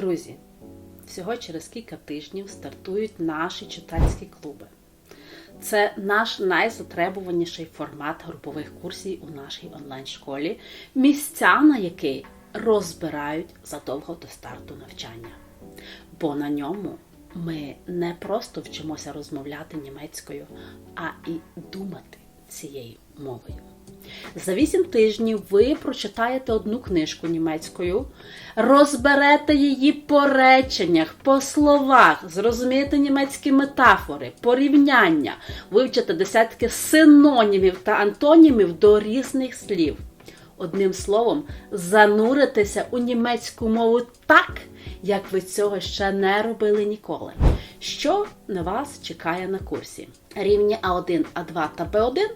Друзі, всього через кілька тижнів стартують наші читацькі клуби. Це наш найзатребуваніший формат групових курсів у нашій онлайн-школі, місця на який розбирають задовго до старту навчання. Бо на ньому ми не просто вчимося розмовляти німецькою, а і думати цією мовою. За 8 тижнів ви прочитаєте одну книжку німецькою, розберете її по реченнях, по словах, зрозумієте німецькі метафори, порівняння, вивчите десятки синонімів та антонімів до різних слів. Одним словом, зануритеся у німецьку мову так, як ви цього ще не робили ніколи. Що на вас чекає на курсі? Рівні А1, А2 та Б1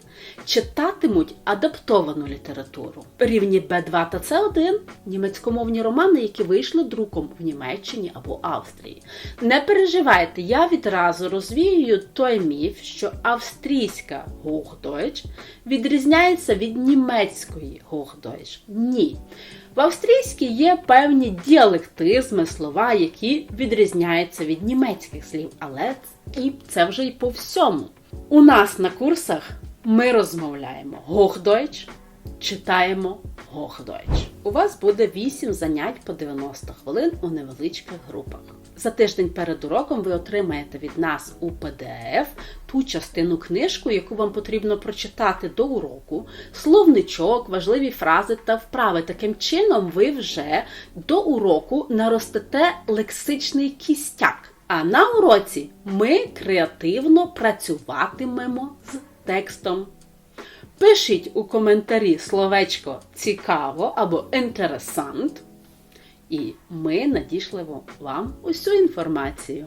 читатимуть адаптовану літературу. Рівні Б2 та С1 німецькомовні романи, які вийшли друком в Німеччині або Австрії. Не переживайте, я відразу розвіюю той міф, що австрійська Hochdeutsch відрізняється від німецької Hochdeutsch. Ні. В австрійській є певні діалектизми, слова, які відрізняються від німецьких слів, але і це вже й по всьому. У нас на курсах ми розмовляємо Hochdeutsch, читаємо Hochdeutsch. У вас буде 8 занять по 90 хвилин у невеличких групах. За тиждень перед уроком ви отримаєте від нас у PDF ту частину книжку, яку вам потрібно прочитати до уроку, словничок, важливі фрази та вправи. Таким чином, ви вже до уроку наростете лексичний кістяк. А на уроці ми креативно працюватимемо з текстом. Пишіть у коментарі словечко цікаво або інтересант, і ми надішлемо вам усю інформацію.